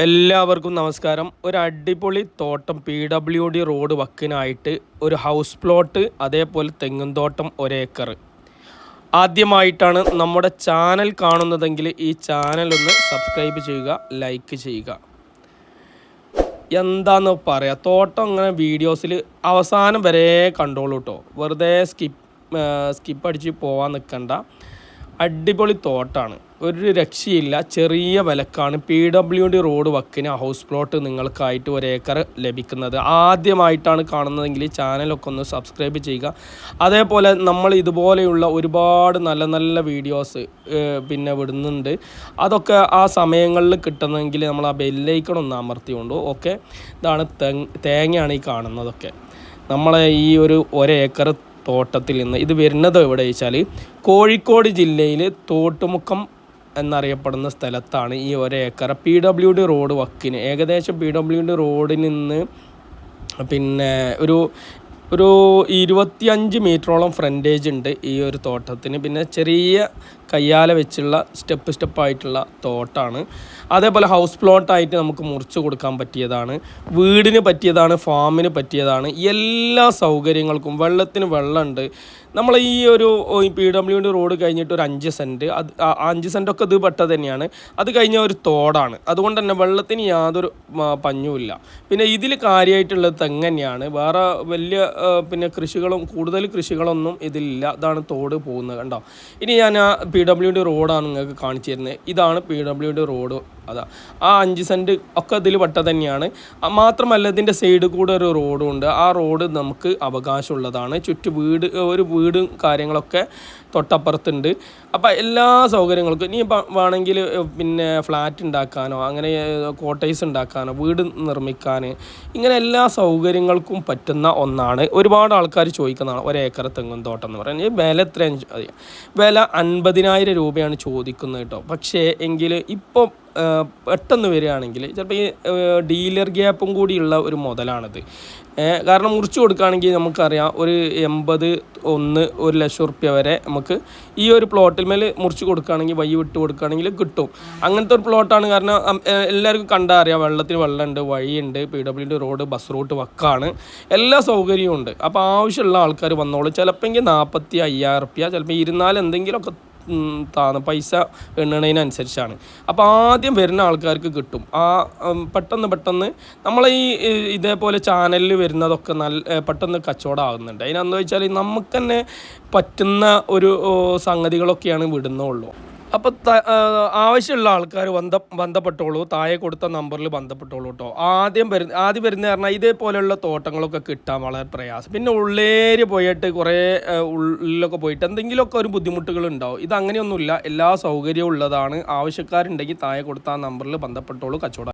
എല്ലാവർക്കും നമസ്കാരം. ഒരു അടിപൊളി തോട്ടം പി ഡബ്ല്യു ഡി റോഡ് വക്കിനായിട്ട് ഒരു ഹൗസ് പ്ലോട്ട് അതേപോലെ തെങ്ങും തോട്ടം ഒരേക്കർ ആദ്യമായിട്ടാണ് നമ്മുടെ ചാനൽ കാണുന്നതെങ്കിൽ ഈ ചാനൽ ഒന്ന് സബ്സ്ക്രൈബ് ചെയ്യുക ലൈക്ക് ചെയ്യുക. എന്താന്ന് പറയാ തോട്ടം അങ്ങനെ വീഡിയോസിൽ അവസാനം വരെ കണ്ടോളൂ കേട്ടോ വെറുതെ സ്കിപ്പ് സ്കിപ്പ് അടിച്ച് പോവാൻ നിൽക്കണ്ട അടിപൊളി തോട്ടാണ്. ഒരു രക്ഷയില്ല. ചെറിയ വിലക്കാണ് പി ഡബ്ല്യു ഡി റോഡ് വക്കിന് ഹൗസ് പ്ലോട്ട് നിങ്ങൾക്കായിട്ട് ഒരു ഏക്കർ ലഭിക്കുന്നത്. ആദ്യമായിട്ടാണ് കാണുന്നതെങ്കിൽ ചാനലൊക്കെ ഒന്ന് സബ്സ്ക്രൈബ് ചെയ്യുക. അതേപോലെ നമ്മൾ ഇതുപോലെയുള്ള ഒരുപാട് നല്ല നല്ല വീഡിയോസ് പിന്നെ വിടുന്നുണ്ട്. അതൊക്കെ ആ സമയങ്ങളിൽ കിട്ടുന്നെങ്കിൽ നമ്മൾ ആ ബെല്ലൈക്കൺ ഒന്ന് അമർത്തിയുണ്ട് ഓക്കെ ഇതാണ് തേങ്ങയാണ് ഈ കാണുന്നതൊക്കെ. നമ്മളെ ഈ ഒരു ഒരേക്കർ തോട്ടത്തിൽ നിന്ന് ഇത് വരുന്നത് എവിടെ വെച്ചാൽ കോഴിക്കോട് ജില്ലയിൽ തോട്ടുമുക്കം എന്നറിയപ്പെടുന്ന സ്ഥലത്താണ് ഈ ഒരേക്കർ പി ഡബ്ല്യു ഡി റോഡ് വക്കിന്. ഏകദേശം പി ഡബ്ല്യു ഡി റോഡിൽ നിന്ന് പിന്നെ ഒരു ഒരു ഇരുപത്തിയഞ്ച് മീറ്ററോളം ഫ്രണ്ടേജ് ഉണ്ട് ഈ ഒരു തോട്ടത്തിന്. പിന്നെ ചെറിയ കയ്യാല വെച്ചുള്ള സ്റ്റെപ്പ് സ്റ്റെപ്പായിട്ടുള്ള തോട്ടാണ്. അതേപോലെ ഹൗസ് പ്ലോട്ടായിട്ട് നമുക്ക് മുറിച്ച് കൊടുക്കാൻ പറ്റിയതാണ്. വീടിന് പറ്റിയതാണ് ഫാമിന് പറ്റിയതാണ്. എല്ലാ സൗകര്യങ്ങൾക്കും വെള്ളത്തിന് വെള്ളമുണ്ട്. നമ്മൾ ഈ ഒരു പി ഡബ്ല്യു ഡി റോഡ് കഴിഞ്ഞിട്ട് ഒരു അഞ്ച് സെന്റ്. അത് അഞ്ച് സെന്റൊക്കെ ഇത് പെട്ടത് തന്നെയാണ്. അത് കഴിഞ്ഞ ഒരു തോടാണ്. അതുകൊണ്ട് തന്നെ വെള്ളത്തിന് യാതൊരു പഞ്ഞുമില്ല പിന്നെ ഇതിൽ കാര്യമായിട്ടുള്ളത് തെങ്ങ് തന്നെയാണ് വേറെ വലിയ പിന്നെ കൃഷികളും കൂടുതൽ കൃഷികളൊന്നും ഇതിലില്ല. അതാണ് തോട് പോകുന്നത് കണ്ടോ? ഇനി ഞാൻ ആ പി ഡബ്ല്യു ഡി റോഡാണ് നിങ്ങൾക്ക് കാണിച്ചു തരുന്നത്. ഇതാണ് പി ഡബ്ല്യു ഡി റോഡ് അതാ. ആ അഞ്ച് സെന്റ് ഒക്കെ ഇതിൽ പെട്ട തന്നെയാണ്. മാത്രമല്ല ഇതിന്റെ സൈഡ് കൂടെ ഒരു റോഡും ഉണ്ട്. ആ റോഡ് നമുക്ക് അവകാശമുള്ളതാണ്. ചുറ്റു വീട് ഒരു വീടും കാര്യങ്ങളൊക്കെ തൊട്ടപ്പുറത്തുണ്ട്. അപ്പോൾ എല്ലാ സൗകര്യങ്ങൾക്കും ഇനി വേണമെങ്കിൽ പിന്നെ ഫ്ലാറ്റ് ഉണ്ടാക്കാനോ അങ്ങനെ കോട്ടേഴ്സ് ഉണ്ടാക്കാനോ വീട് നിർമ്മിക്കാൻ ഇങ്ങനെ എല്ലാ സൗകര്യങ്ങൾക്കും പറ്റുന്ന ഒന്നാണ്. ഒരുപാട് ആൾക്കാർ ചോദിക്കുന്നതാണ്. ഒരേക്കർ തെങ്ങും തോട്ടം എന്ന് പറയുന്നത്. വില എത്രയാണ് വില അൻപതിനായിരം രൂപയാണ് ചോദിക്കുന്നത് കേട്ടോ. പക്ഷേ എങ്കിൽ ഇപ്പോൾ പെട്ടെന്ന് വരികയാണെങ്കിൽ ചിലപ്പോൾ ഈ ഡീലർ ഗ്യാപ്പും കൂടിയുള്ള ഒരു മുതലാണത്. കാരണം മുറിച്ച് കൊടുക്കുകയാണെങ്കിൽ നമുക്കറിയാം ഒരു എൺപത് ഒന്ന് ഒരു ലക്ഷം റുപ്യ വരെ നമുക്ക് ഈ ഒരു പ്ലോട്ടിൽ മേൽ മുറിച്ച് കൊടുക്കുകയാണെങ്കിൽ വഴി വിട്ട് കൊടുക്കുകയാണെങ്കിൽ കിട്ടും. അങ്ങനത്തെ ഒരു പ്ലോട്ടാണ് കാരണം എല്ലാവർക്കും കണ്ടാൽ അറിയാം വെള്ളത്തിന് വെള്ളമുണ്ട് വഴിയുണ്ട് P W D road bus route വക്കാണ്. എല്ലാ സൗകര്യവും ഉണ്ട്. അപ്പോൾ ആവശ്യമുള്ള ആൾക്കാർ വന്നോളൂ. ചിലപ്പോൾ എങ്കിൽ നാൽപ്പത്തി അയ്യായിരം റുപ്യ ചിലപ്പോൾ ഇരുന്നാൽ എന്തെങ്കിലുമൊക്കെ താന്ന് പൈസ എണ്ണണതിനനുസരിച്ചാണ് അപ്പോൾ ആദ്യം വരുന്ന ആൾക്കാർക്ക് കിട്ടും. ആ പെട്ടെന്ന് പെട്ടെന്ന് നമ്മളെ ഈ ഇതേപോലെ ചാനലിൽ വരുന്നതൊക്കെ നല്ല പെട്ടെന്ന് കച്ചവടം ആകുന്നുണ്ട് അതിനെന്താ വെച്ചാൽ നമുക്ക് തന്നെ പറ്റുന്ന ഒരു സംഗതികളൊക്കെയാണ് വിടുന്നുള്ളൂ. അപ്പോൾ ആവശ്യമുള്ള ആൾക്കാർ ബന്ധ ബന്ധപ്പെട്ടോളൂ താഴെ കൊടുത്ത നമ്പറിൽ ബന്ധപ്പെട്ടോളൂ കേട്ടോ ആദ്യം വരുന്ന ആദ്യം വരുന്ന പറഞ്ഞാൽ ഇതേപോലെയുള്ള തോട്ടങ്ങളൊക്കെ കിട്ടാൻ വളരെ പ്രയാസം. പിന്നെ ഉള്ളേര് പോയിട്ട് കുറേ ഉള്ളിലൊക്കെ പോയിട്ട് എന്തെങ്കിലുമൊക്കെ ഒരു ബുദ്ധിമുട്ടുകൾ ഉണ്ടാവും ഇത് അങ്ങനെയൊന്നുമില്ല എല്ലാ സൗകര്യവും ഉള്ളതാണ്. ആവശ്യക്കാരുണ്ടെങ്കിൽ താഴെ കൊടുത്ത നമ്പറിൽ ബന്ധപ്പെട്ടോളൂ കച്ചവടം